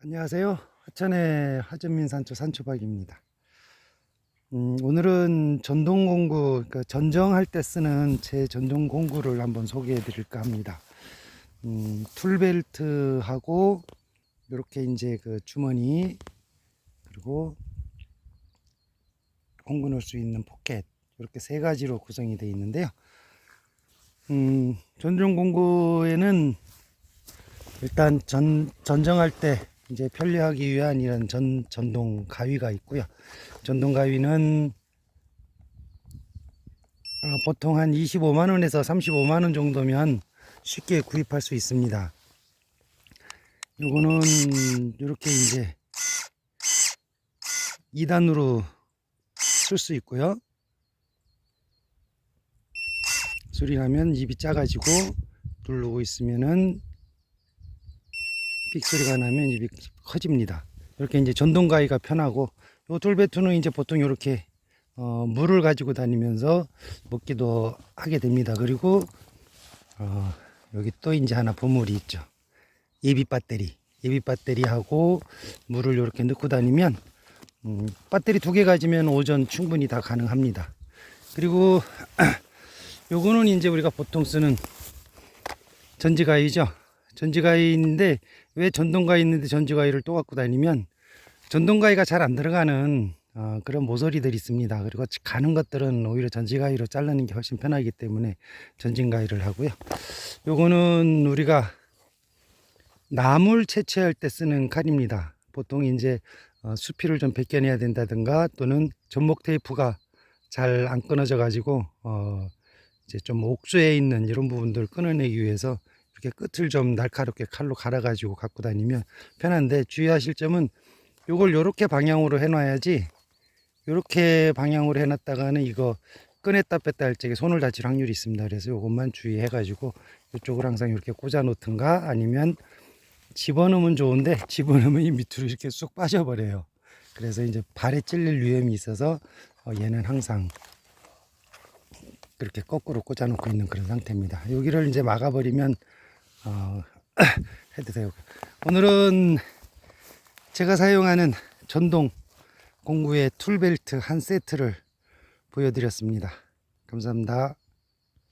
안녕하세요. 하천의 하전민 산초 산초박입니다. 음, 오늘은 전동 공구, 그러니까 전정할 때 쓰는 제 전동 공구를 한번 소개해 드릴까 합니다. 음, 툴벨트하고, 이렇게 이제 그 주머니, 그리고 공구 넣을 수 있는 포켓, 이렇게 세 가지로 구성이 되어 있는데요. 음, 전정공구에는 일단 전, 전정할 때 이제 편리하기 위한 이런 전, 전동 가위가 있고요. 전동 가위는 어, 보통 한 25만원에서 35만원 정도면 쉽게 구입할 수 있습니다. 요거는 이렇게 이제 2단으로 쓸 수 있고요. 소리 나면 입이 작아지고 누르고 있으면은 삑 소리가 나면 입이 커집니다. 이렇게 이제 전동 가위가 편하고 요 돌배투는 이제 보통 이렇게 어, 물을 가지고 다니면서 먹기도 하게 됩니다. 그리고 어, 여기 또 이제 하나 보물이 있죠. 예비 배터리. 예비 배터리하고 물을 이렇게 넣고 다니면 음, 배터리 두 개 가지면 오전 충분히 다 가능합니다. 그리고 요거는 이제 우리가 보통 쓰는 전지가위죠. 전지가위인데 왜 전동가위 있는데 전지가위를 또 갖고 다니면 전동가위가 잘 안 들어가는 어, 그런 모서리들이 있습니다. 그리고 가는 것들은 오히려 전지가위로 자르는 게 훨씬 편하기 때문에 전진가위를 하고요. 요거는 우리가 나물 채취할 때 쓰는 칼입니다. 보통 이제 어, 수피를 좀 벗겨내야 된다든가 또는 전목 테이프가 잘 안 끊어져 가지고 어, 이제 좀 옥수에 있는 이런 부분들을 끊어내기 위해서 이렇게 끝을 좀 날카롭게 칼로 갈아 가지고 갖고 다니면 편한데 주의하실 점은 요걸 요렇게 방향으로 해놔야지 요렇게 방향으로 해놨다가는 이거 꺼냈다 뺐다 할 적에 손을 다칠 확률이 있습니다. 그래서 요것만 주의해 가지고 이쪽을 항상 이렇게 꽂아 놓든가 아니면 집어넣으면 좋은데 집어넣으면 이 밑으로 이렇게 쑥 빠져버려요. 그래서 이제 발에 찔릴 위험이 있어서 어, 얘는 항상 그렇게 거꾸로 꽂아 놓고 있는 그런 상태입니다. 여기를 이제 막아버리면 어, 해도 되고 오늘은 제가 사용하는 전동 공구의 툴벨트 한 세트를 보여드렸습니다. 감사합니다.